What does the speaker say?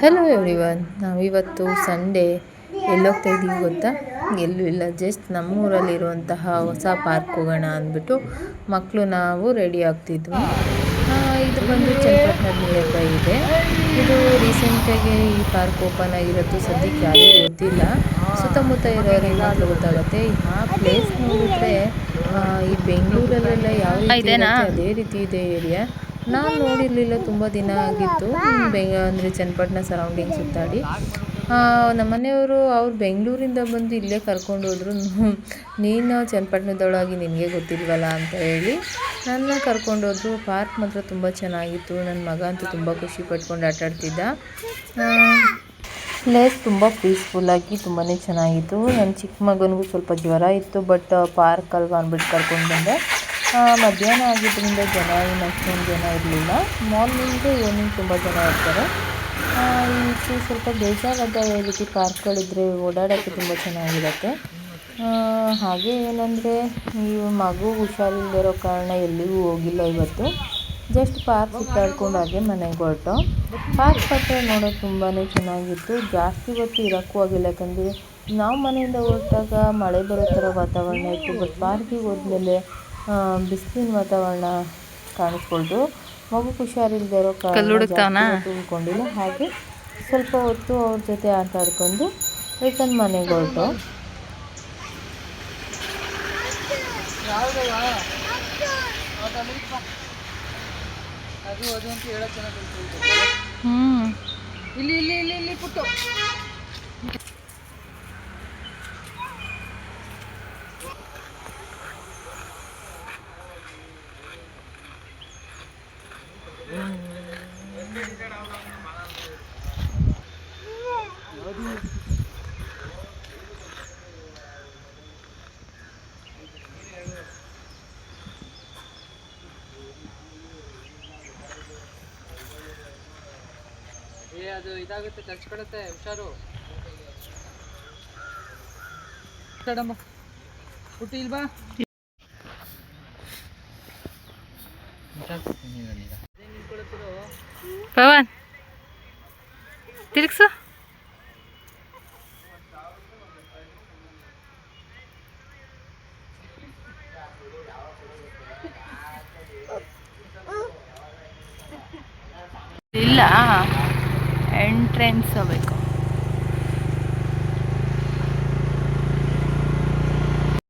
Hello everyone ನಾವಿವತ್ತು Sunday ಎಲ್ಲೋಗ್ತಾ ಇದ್ದೀವಿ ಗೊತ್ತಾ? ಎಲ್ಲೂ ಇಲ್ಲ ಜಸ್ಟ್ ನಮ್ಮೂರಲ್ಲಿರುವಂತಹ ಹೊಸ ಪಾರ್ಕ್ ಹೋಗೋಣ ಅಂದ್ಬಿಟ್ಟು ಮಕ್ಕಳು ನಾವು ರೆಡಿ ಆಗ್ತಿದ್ವಿ. ಇದು ಬಂದು ಚನ್ನಪಟ್ಟಣ ನಿಯರ್ ಬೈ ಇದೆ. ಇದು ರೀಸೆಂಟಾಗಿ ಈ ಪಾರ್ಕ್ ಓಪನ್ ಆಗಿರೋದು ಸದ್ಯಕ್ಕೆ ಯಾರಿಗೂ ಗೊತ್ತಿಲ್ಲ. ಸುತ್ತಮುತ್ತ ಇರೋರಿಗೆ ಮಾತ್ರ ಗೊತ್ತಾಗುತ್ತೆ. ಆ ಪ್ಲೇಸ್ ನೋಡಿದ್ರೆ ಈ ಬೆಂಗಳೂರಲ್ಲೆಲ್ಲ ಯಾವ ಅದೇ ರೀತಿ ಇದೆ ಏರಿಯಾ ನಾನು ನೋಡಿರಲಿಲ್ಲ, ತುಂಬ ದಿನ ಆಗಿತ್ತು. ಬೆಂಗ ಅಂದರೆ ಚನ್ನಪಟ್ಟಣ ಸರೌಂಡಿಂಗ್ ಸುತ್ತಾಡಿ. ನಮ್ಮ ಮನೆಯವರು ಅವ್ರು ಬೆಂಗಳೂರಿಂದ ಬಂದು ಇಲ್ಲೇ ಕರ್ಕೊಂಡು ಹೋದ್ರು. ನೀನು ಚನ್ನಪಟ್ಟಣದೊಳಗೆ ನಿನಗೆ ಗೊತ್ತಿಲ್ವಲ್ಲ ಅಂತ ಹೇಳಿ ನನ್ನ ಕರ್ಕೊಂಡು ಹೋದ್ರು. ಪಾರ್ಕ್ ಮಾತ್ರ ತುಂಬ ಚೆನ್ನಾಗಿತ್ತು. ನನ್ನ ಮಗ ಅಂತೂ ತುಂಬ ಖುಷಿ ಪಟ್ಕೊಂಡು ಆಟಾಡ್ತಿದ್ದ ಪ್ಲೇಸ್ ತುಂಬ ಪೀಸ್ಫುಲ್ಲಾಗಿ ತುಂಬಾ ಚೆನ್ನಾಗಿತ್ತು. ನನ್ನ ಚಿಕ್ಕ ಮಗನಿಗೂ ಸ್ವಲ್ಪ ಜ್ವರ ಇತ್ತು ಬಟ್ ಪಾರ್ಕಲ್ಲಿ ಅಲ್ವಾ ಅಂದ್ಬಿಟ್ಟು ಕರ್ಕೊಂಡು ಬಂದೆ. ಮಧ್ಯಾಹ್ನ ಆಗಿದ್ದರಿಂದ ಜನ ಏನು ಅಷ್ಟೊಂದು ಜನ ಇರಲಿಲ್ಲ. ಮಾರ್ನಿಂಗು ಈವ್ನಿಂಗ್ ತುಂಬ ಜನ ಇರ್ತಾರೆ. ಇದು ಸ್ವಲ್ಪ ಬೇಜಾರಾದ ರೀತಿ ಪಾರ್ಕ್ಗಳಿದ್ದರೆ ಓಡಾಡೋಕ್ಕೆ ತುಂಬ ಚೆನ್ನಾಗಿರುತ್ತೆ. ಹಾಗೆ ಏನಂದರೆ, ಈ ಮಗು ಹುಷಾರಿಲ್ಲದಿರೋ ಕಾರಣ ಎಲ್ಲಿಗೂ ಹೋಗಿಲ್ಲ ಇವತ್ತು. ಜಸ್ಟ್ ಪಾರ್ಕ್ ಸುತ್ತಾಡ್ಕೊಂಡು ಹಾಗೆ ಮನೆಗೆ ಹೊರಟು. ಪಾರ್ಕ್ ಹತ್ರ ನೋಡೋಕೆ ತುಂಬಾ ಚೆನ್ನಾಗಿತ್ತು. ಜಾಸ್ತಿ ಹೊತ್ತು ಇರೋಕ್ಕೂ ಆಗಿಲ್ಲ. ಯಾಕಂದರೆ, ನಾವು ಮನೆಯಿಂದ ಹೊರಟಾಗ ಮಳೆ ಬರೋ ಥರ ವಾತಾವರಣ ಇತ್ತು. ಬಟ್ ಪಾರ್ಕಿಗೆ ಹೋದ್ಮೇಲೆ ಬಿಸಿಲಿನ ವಾತಾವರಣ ಕಾಣಿಸ್ಕೊಳ್ತು ಮಗು ಹುಷಾರಿಲ್ಲದೆ ಇರೋ ಕಾರಣ ಉಳ್ಕೊಂಡಿಲ್ಲ ಹಾಗೆ ಸ್ವಲ್ಪ ಹೊತ್ತು ಅವ್ರ ಜೊತೆ ಆಟ ಆಡ್ಕೊಂಡು ರಿಟರ್ನ್ ಮನೆಗೆ ಹೊರಟು. ಹ್ಞೂ ಇಲ್ಲಿ ಇಲ್ಲಿ ಇಲ್ಲಿ ಇಲ್ಲಿ ಪುಟ್ಟು. ಏ ಅದು ಇದಾಗುತ್ತೆ ಕಚ್ಕೊಡುತ್ತೆ ಹುಷಾರು. ಕಡಮ್ಮ. ಪುಟ್ಟಿ ಇಲ್ವಾ? ಪವನ್ ತಿರುಗ್ಸು. ಇಲ್ಲ. ಎಂಟ್ರೆನ್ಸ್ ಬೇಕು.